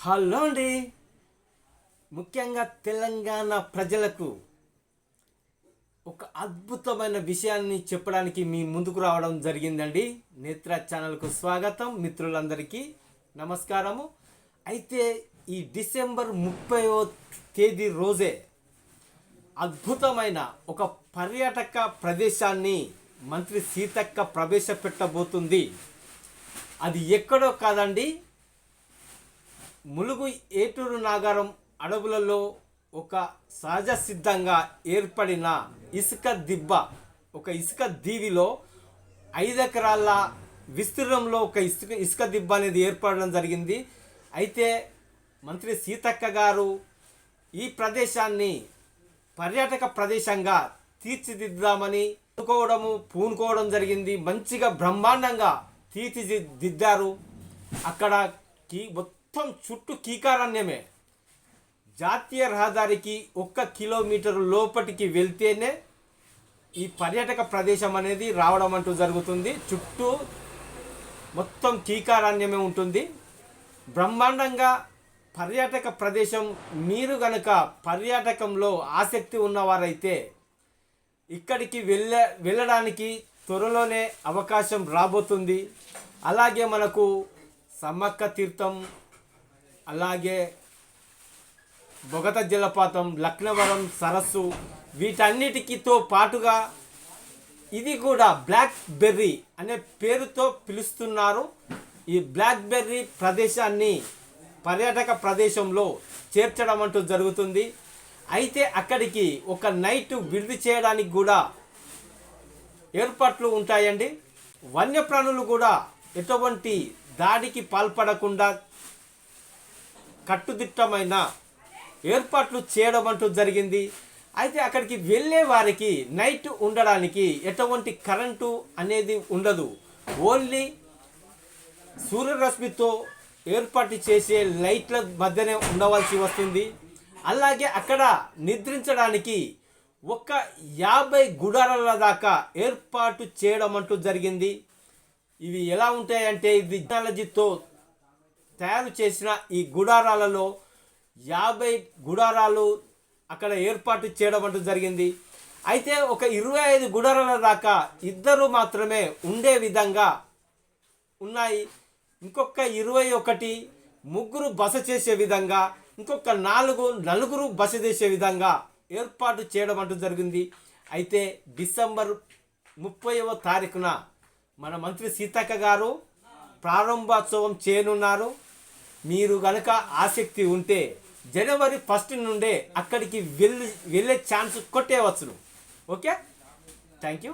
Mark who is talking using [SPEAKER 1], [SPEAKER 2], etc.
[SPEAKER 1] Hello అండి. ముఖ్యంగా తెలంగాణ ప్రజలకు ఒక అద్భుతమైన విషయాన్ని చెప్పడానికి మీ ముందుకు రావడం జరిగిందండి. నేత్ర ఛానల్కు స్వాగతం. మిత్రులందరికీ నమస్కారము. అయితే ఈ డిసెంబర్ ముప్పైవ తేదీ రోజే అద్భుతమైన ఒక పర్యాటక ప్రదేశాన్ని మంత్రి సీతక్క ప్రవేశపెట్టబోతుంది. అది ఎక్కడో కాదండి ములుగు ఏటూరు నాగారం అడవులలో ఒక సహజ సిద్ధంగా ఏర్పడిన ఇసుక దిబ్బ ఒక ఇసుక దీవిలో ఐదు ఎకరాల విస్తీర్ణంలో ఒక ఇసుక ఇసుక దిబ్బ అనేది ఏర్పడడం జరిగింది. అయితే మంత్రి సీతక్క గారు ఈ ప్రదేశాన్ని పర్యాటక ప్రదేశంగా తీర్చిదిద్దామని అనుకోవడము పూనుకోవడం జరిగింది. మంచిగా బ్రహ్మాండంగా తీర్చిదిద్దారు. అక్కడ మొత్తం చుట్టూ కీకారణ్యమే జాతీయ రహదారికి ఒక్క కిలోమీటర్ లోపటికి వెళ్తేనే ఈ పర్యాటక ప్రదేశం అనేది రావడం అంటూ జరుగుతుంది. చుట్టూ మొత్తం కీకారణ్యమే ఉంటుంది. బ్రహ్మాండంగా పర్యాటక ప్రదేశం. మీరు గనక పర్యాటకంలో ఆసక్తి ఉన్నవారైతే ఇక్కడికి వెళ్ళ వెళ్ళడానికి త్వరలోనే అవకాశం రాబోతుంది. అలాగే మనకు సమ్మక్క తీర్థం అలాగే బొగత జలపాతం లక్నవరం సరస్సు వీటన్నిటికితో పాటుగా ఇది కూడా బ్లాక్ బెర్రీ అనే పేరుతో పిలుస్తున్నారు. ఈ బ్లాక్ బెర్రీ ప్రదేశాన్ని పర్యాటక ప్రదేశంలో చేర్చడం అంటూ జరుగుతుంది. అయితే అక్కడికి ఒక నైట్ విడిది చేయడానికి కూడా ఏర్పాట్లు ఉంటాయండి. వన్యప్రాణులు కూడా ఎటువంటి దాడికి పాల్పడకుండా కట్టుదిట్టమైన ఏర్పాట్లు చేయడం అంటూ జరిగింది. అయితే అక్కడికి వెళ్ళే వారికి నైట్ ఉండడానికి ఎటువంటి కరెంటు అనేది ఉండదు. ఓన్లీ సూర్యరశ్మితో ఏర్పాటు చేసే లైట్ల మధ్యనే ఉండవలసి వస్తుంది. అలాగే అక్కడ నిద్రించడానికి ఒక యాభై గుడారాల దాకా ఏర్పాటు చేయడం అంటూ జరిగింది. ఇవి ఎలా ఉంటాయంటే ఇది టెక్నాలజీతో తయారు చేసిన ఈ గుడారాలలో యాభై గుడారాలు అక్కడ ఏర్పాటు చేయడం అంటూ జరిగింది. అయితే ఒక ఇరవై ఐదు గుడారాల దాకా ఇద్దరు మాత్రమే ఉండే విధంగా ఉన్నాయి. ఇంకొక ఇరవై ఒకటి ముగ్గురు బస చేసే విధంగా ఇంకొక నాలుగు నలుగురు బస చేసే విధంగా ఏర్పాటు చేయడం అంటూ జరిగింది. అయితే డిసెంబర్ ముప్పైవ తారీఖున మన మంత్రి సీతక్క గారు ప్రారంభోత్సవం చేయనున్నారు. మీరు గనక ఆసక్తి ఉంటే జనవరి ఫస్ట్ నుండే అక్కడికి వెళ్ళి వెళ్ళే ఛాన్స్ కొట్టేయవచ్చును. ఓకే? Thank you